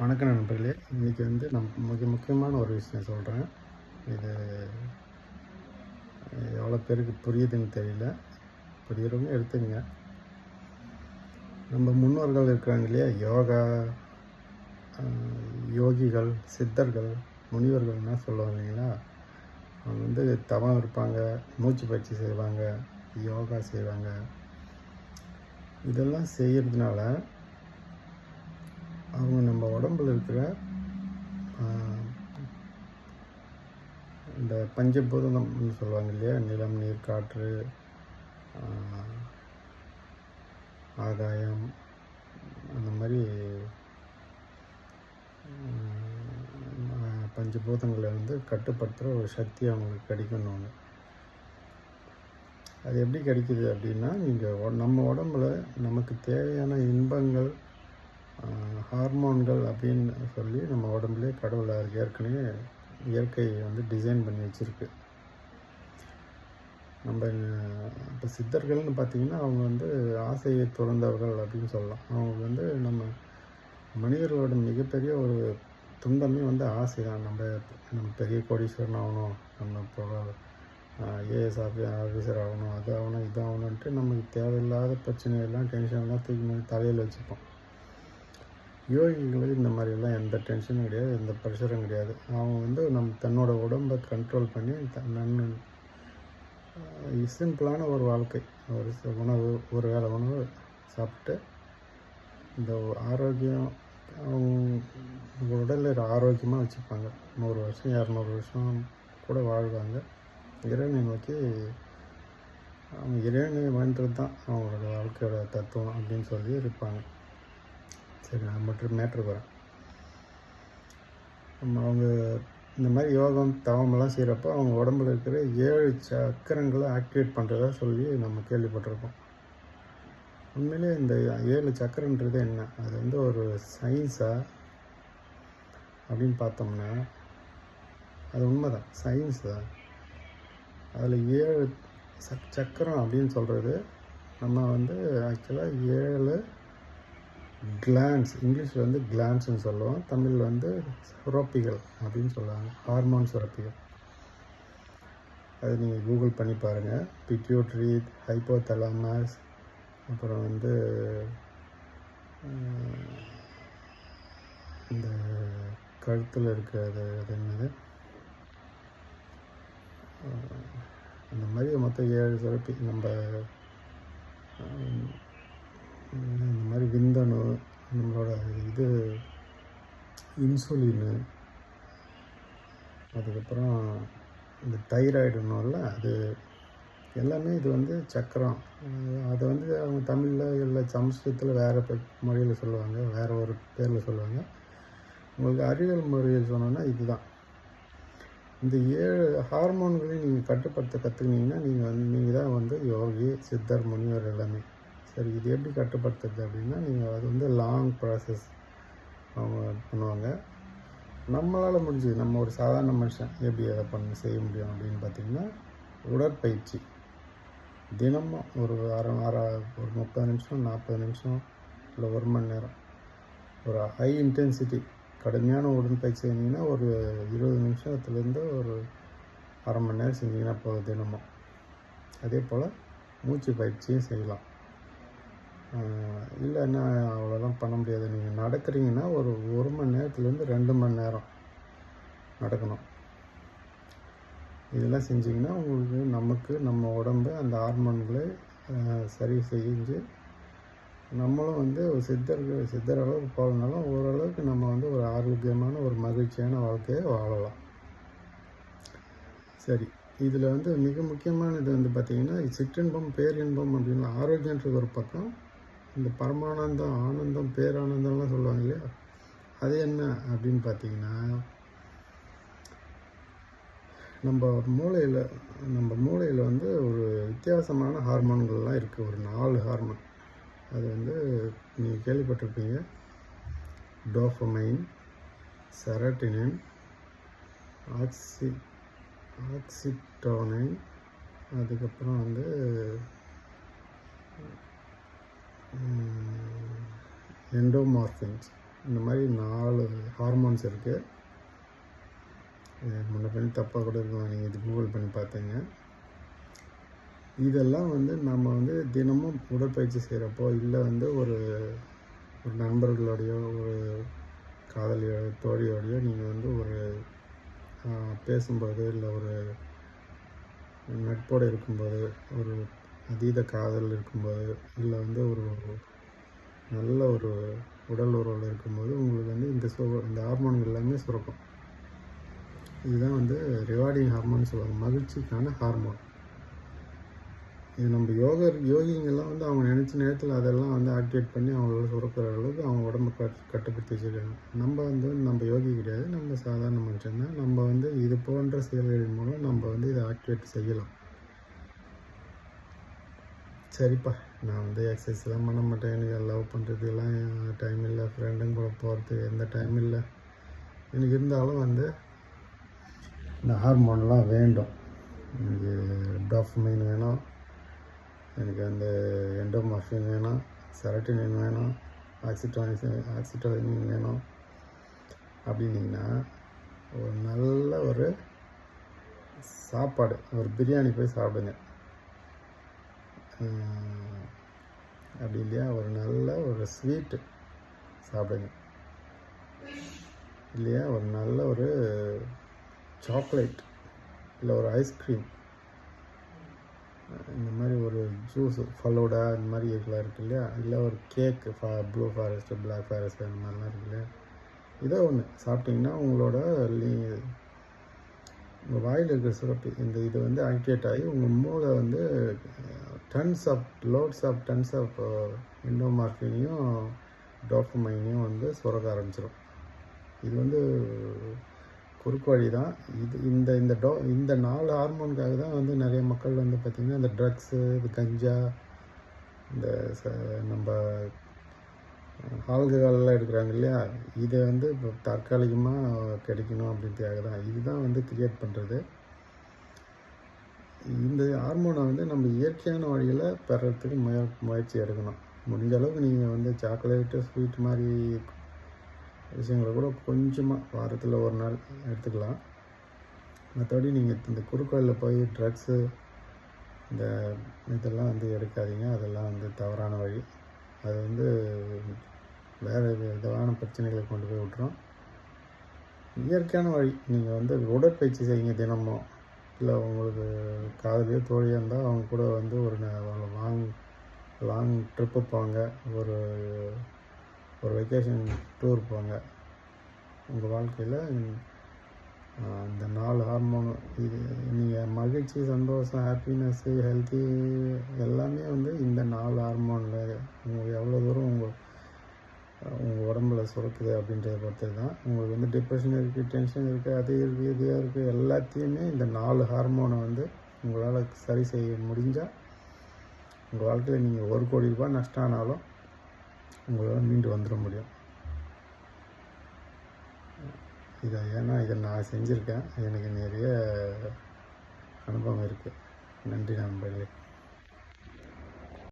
வணக்கம் நண்பர்களே. இன்றைக்கி வந்து நம் மிக முக்கியமான ஒரு விஷயம் சொல்கிறேன் இது எவ்வளோ பேருக்கு புரியுதுன்னு தெரியல. புரியுறவங்க எடுத்துங்க நம்ம முன்னோர்கள் இருக்கிறாங்க இல்லையா? யோகா யோகிகள் சித்தர்கள் முனிவர்கள்னால் சொல்லுவாங்க இல்லைங்களா? அவங்க வந்து தவம் இருப்பாங்க மூச்சு பயிற்சி செய்வாங்க யோகா செய்வாங்க. இதெல்லாம் செய்கிறதுனால அவங்க நம்ம உடம்புல இருக்கிற இந்த பஞ்சபூதம்னு சொல்லுவாங்க இல்லையா? நிலம் நீர் காற்று ஆகாயம் அந்த மாதிரி பஞ்சபூதங்களை வந்து கட்டுப்படுத்துகிற ஒரு சக்தி அவங்களுக்கு கிடைக்கணும் ஒன்று அது எப்படி கிடைக்குது அப்படின்னா நீங்கள் நம்ம உடம்புல நமக்கு தேவையான இன்பங்கள் ஹார்மோன்கள் அப்படின்னு சொல்லி நம்ம உடம்புலே கடவுள் ஏற்கனவே இயற்கை வந்து டிசைன் பண்ணி வச்சுருக்கு. நம்ம இப்போ சித்தர்கள்னு பார்த்தீங்கன்னா அவங்க வந்து ஆசையை துறந்தவர்கள் அப்படின்னு சொல்லலாம். அவங்க வந்து நம்ம மனிதர்களோட மிகப்பெரிய ஒரு துன்பமே வந்து ஆசை தான். நம்ம நம்ம பெரிய கோடீஸ்வரன் ஆகணும் நம்ம இப்போ ஏஎஸ் ஆஃபீஸர் ஆகணும் அது ஆகணும் இது ஆகணுன்ட்டு நமக்கு தேவையில்லாத பிரச்சனையெல்லாம் டென்ஷன்லாம் தூக்கி தலையில் வச்சுப்போம். யோகிகளுக்கு இந்த மாதிரிலாம் எந்த டென்ஷனும் கிடையாது எந்த ப்ரெஷரும் கிடையாது. அவங்க வந்து நம்ம தன்னோட உடம்பை கண்ட்ரோல் பண்ணி தன் சிம்பிளான ஒரு வாழ்க்கை. ஒரு உணவு ஒரு வேளை உணவு சாப்பிட்டு இந்த ஆரோக்கியம் அவங்க உடலில் ஆரோக்கியமாக வச்சுப்பாங்க. நூறு வருஷம் இரநூறு வருஷம் கூட வாழ்வாங்க. இறைவனை நோக்கி அவங்க இறைவனை வேண்டது தான் அவங்களோட வாழ்க்கையோட தத்துவம் அப்படின்னு சொல்லி இருப்பாங்க. சரி நான் மற்றும் மேட்ரு வரேன். நம்ம அவங்க இந்த மாதிரி யோகம் தவமெல்லாம் செய்கிறப்போ அவங்க உடம்புல இருக்கிற ஏழு சக்கரங்களை ஆக்டிவேட் பண்ணுறதா சொல்லி நம்ம கேள்விப்பட்டிருக்கோம். உண்மையிலே இந்த ஏழு சக்கரன்றது என்ன? அது வந்து ஒரு சயின்ஸா அப்படின்னு பார்த்தோம்னா அது உண்மைதான். சயின்ஸ் தான். அதில் ஏழு சக் சக்கரம் அப்படின்னு சொல்கிறது நம்ம வந்து ஆக்சுவலாக ஏழு கிளான்ஸ் இங்கிலீஷில் வந்து கிளான்ஸ்னு சொல்லுவோம். தமிழில் வந்து சுரப்பிகள் அப்படின்னு சொல்லுவாங்க. ஹார்மோன் சுரப்பிகள். அது நீங்கள் கூகுள் பண்ணி பாருங்கள் பிட்யூட்ரி ஹைப்போதலாமஸ் அப்புறம் வந்து இந்த கழுத்தில் இருக்கிறது அது என்னது? அந்த மாதிரி மொத்தம் ஏழு சுரப்பி நம்ம மாதிரி விந்தணு நம்மளோட இது இன்சுலினு அதுக்கப்புறம் இந்த தைராய்டுன்னோம்ல அது எல்லாமே இது வந்து சக்கரம். அதை வந்து அவங்க தமிழில் இல்லை சமஸ்கிருதத்தில் வேறு மொழியில் சொல்லுவாங்க வேறு ஒரு பேரில் சொல்லுவாங்க. உங்களுக்கு அறிவியல் முறையில் சொன்னோன்னா இதுதான். இந்த ஏழு ஹார்மோன்களையும் நீங்கள் கட்டுப்படுத்த கற்றுக்கினீங்கன்னா நீங்கள் வந்து நீங்கள் தான் வந்து யோகி சித்தர் முனிவர் எல்லாமே. சரி இது எப்படி கட்டுப்படுத்துறது அப்படின்னா நீங்கள் அது வந்து லாங் ப்ராசஸ் அவங்க பண்ணுவாங்க. நம்மளால் முடிஞ்சது நம்ம ஒரு சாதாரண மனுஷன் எப்படி அதை பண்ண செய்ய முடியும் அப்படின்னு பார்த்தீங்கன்னா உடற்பயிற்சி. தினமும் ஒரு அரை அரை ஒரு முப்பது நிமிஷம் நாற்பது நிமிஷம் இல்லை ஒரு மணி நேரம். ஒரு ஹை இன்டென்சிட்டி கடுமையான உடற்பயிற்சி செஞ்சிங்கன்னா ஒரு இருபது நிமிஷத்துலேருந்து ஒரு அரை மணி நேரம் செஞ்சிங்கன்னா போதும் தினமும். அதே போல் மூச்சு பயிற்சியும் செய்யலாம். ஆஹ் இல்லைன்னா அவ்வளோலாம் பண்ண முடியாது. நீங்கள் நடக்கிறீங்கன்னா ஒரு ஒரு மணி நேரத்துலேருந்து ரெண்டு மணி நேரம் நடக்கணும். இதெல்லாம் செஞ்சிங்கன்னா உங்களுக்கு நமக்கு நம்ம உடம்பு அந்த ஹார்மோன்களை சரி செஞ்சு நம்மளும் வந்து ஒரு சித்தர்கள் சித்தர் அளவுக்கு போகலனாலும் ஓரளவுக்கு நம்ம வந்து ஒரு ஆரோக்கியமான ஒரு மகிழ்ச்சியான வாழ்க்கையை வாழலாம். சரி இதில் வந்து மிக முக்கியமானது வந்து பார்த்திங்கன்னா சிற்றின்பம் பேரின்பம் அப்படின்னு ஆரோக்கியன்றது ஒரு பக்கம் இந்த பரமானந்தம் ஆனந்தம் பேரானந்தம்லாம் சொல்லுவாங்க இல்லையா? அது என்ன அப்படின்னு பார்த்தீங்கன்னா நம்ம மூளையில் நம்ம மூளையில் வந்து ஒரு வித்தியாசமான ஹார்மோன்கள்லாம் இருக்குது ஒரு நாலு ஹார்மோன். அது வந்து நீங்கள் கேள்விப்பட்டிருப்பீங்க. டோஃபமைன் செரட்டினின் ஆக்சி ஆக்சிட்டோனைன் அதுக்கப்புறம் வந்து எண்டோமார்ஃபின்ஸ் இந்த மாதிரி நாலு ஹார்மோன்ஸ் இருக்குது முன்ன பண்ணி தப்பாக கூட இருக்கலாம். நீங்கள் இது கூகுள் பண்ணி பார்த்தீங்க. இதெல்லாம் வந்து நம்ம வந்து தினமும் உடற்பயிற்சி செய்கிறப்போ இல்லை வந்து ஒரு ஒரு நண்பர்களோடையோ ஒரு காதலியோ தோழியோடையோ நீங்கள் வந்து ஒரு பேசும்போது இல்லை ஒரு நட்போடு இருக்கும்போது ஒரு அதீத காதல் இருக்கும்போது இல்லை வந்து ஒரு நல்ல ஒரு உடல் உறவில் இருக்கும்போது உங்களுக்கு வந்து இந்த சோ இந்த ஹார்மோன் எல்லாமே சுரக்கும். இதுதான் வந்து ரிவார்டிங் ஹார்மோன் சொல்லுவாங்க. மகிழ்ச்சிக்கான ஹார்மோன் இது நம்ம யோக யோகிங்கெல்லாம் வந்து அவங்க நினச்ச நேரத்தில் அதெல்லாம் வந்து ஆக்டிவேட் பண்ணி அவங்களால சுரக்கிற அளவுக்கு அவங்க உடம்பு கட் கட்டுப்படுத்தி வச்சுருக்காங்க. நம்ம வந்து நம்ம யோகி கிடையாது. நம்ம சாதாரண மனுஷன் தான். நம்ம வந்து இது போன்ற செயல்களின் மூலம் நம்ம வந்து இதை ஆக்டிவேட் செய்யலாம். சரிப்பா. நான் வந்து எக்ஸசைஸ்லாம் பண்ண மாட்டேன். எனக்கு லவ் பண்ணுறதுக்கெல்லாம் டைம் இல்லை. ஃப்ரெண்டுங்க கூட போகிறது எந்த டைம் இல்லை. எனக்கு இருந்தாலும் வந்து இந்த ஹார்மோன்லாம் வேண்டும். எனக்கு டாஃபமைன் வேணும். எனக்கு அந்த எண்டோமாஃபின் வேணும். செரட்டினின் வேணும். ஆக்சிட்டோனின் ஆக்சிட்டோனின் வேணும். அப்படின்னீங்கன்னா ஒரு நல்ல ஒரு சாப்பாடு ஒரு பிரியாணி போய் சாப்பிடுங்க. அப்படி இல்லையா? ஒரு நல்ல ஒரு ஸ்வீட்டு சாப்பிடுங்க. இல்லையா? ஒரு நல்ல ஒரு சாக்லேட் இல்லை ஒரு ஐஸ்கிரீம் இந்த மாதிரி ஒரு ஜூஸ் ஃபலோடா இந்த மாதிரி இதெல்லாம் இருக்கு இல்லையா? இல்லை ஒரு கேக்கு ஃபா ப்ளூ ஃபாரஸ்ட்டு பிளாக் ஃபாரஸ்ட்டு அந்த மாதிரிலாம் இருக்கு இல்லையா? இதோ ஒன்று சாப்பிட்டிங்கன்னா உங்களோட லீ- உங்கள் வாயில் இருக்கிற சுரப்பி இந்த இது வந்து ஆக்டிவேட் ஆகி உங்கள் மூளை வந்து tons of loads of tons of இண்டோமார்ஃபினையும் டோஃபமைனையும் வந்து சுரக்க ஆரம்பிச்சிடும் இது வந்து குறுக்கு வழி தான். இது இந்த இந்த டோ இந்த நாலு ஹார்மோனுக்காக தான் வந்து நிறைய மக்கள் வந்து பார்த்திங்கன்னா இந்த ட்ரக்ஸு இது கஞ்சா இந்த ச நம்ம ஆல்கஹால்லாம் எடுக்கிறாங்க இல்லையா? இதை வந்து இப்போ தற்காலிகமாக கிடைக்கணும் அப்படின்றதுக்காக தான். இதுதான் வந்து கிரியேட் பண்ணுறது இந்த ஹார்மோனை வந்து நம்ம இயற்கையான வழியில் பெறத்துக்கு முய முயற்சி எடுக்கணும். முடிஞ்ச அளவுக்கு நீங்கள் வந்து சாக்லேட்டு ஸ்வீட் மாதிரி விஷயங்களை கூட கொஞ்சமாக வாரத்தில் ஒரு நாள் எடுத்துக்கலாம். மற்றபடி நீங்கள் இந்த குறுக்கோயிலில் போய் ட்ரக்ஸு இந்த இதெல்லாம் வந்து எடுக்காதீங்க. அதெல்லாம் வந்து தவறான வழி. அது வந்து வேறு விதமான பிரச்சனைகளை கொண்டு போய் விட்டுரும். இயற்கையான வழி. நீங்கள் வந்து உடற்பயிற்சி செய்யுங்க தினமும். இல்லை உங்களுக்கு காதலியோ தோழியாக இருந்தால் அவங்க கூட வந்து ஒரு லாங் லாங் ட்ரிப்பு போங்க. ஒரு ஒரு வெக்கேஷன் டூர் போங்க. உங்கள் வாழ்க்கையில் இந்த நாலு ஹார்மோன் இது நீங்கள் மகிழ்ச்சி சந்தோஷம் ஹாப்பினஸ்ஸு ஹெல்த்தி எல்லாமே வந்து இந்த நாலு ஹார்மோனில் உங்களுக்கு எவ்வளோ தூரம் உங்கள் உங்கள் உடம்புல சுரக்குது அப்படின்றத பொறுத்து தான். உங்களுக்கு வந்து டிப்ரெஷன் இருக்குது டென்ஷன் இருக்குது அது இருக்குது இதாக இருக்குது எல்லாத்தையுமே இந்த நாலு ஹார்மோனை வந்து உங்களால் சரி செய்ய முடிஞ்சால் உங்கள் வாழ்க்கையில் நீங்கள் ஒரு கோடி ரூபாய் நஷ்டம் ஆனாலும் உங்களால் மீண்டு வந்துட முடியும். இதை ஏன்னா இதை நான் செஞ்சுருக்கேன். எனக்கு நிறைய அனுபவம் இருக்குது நன்றி நண்பர்களே.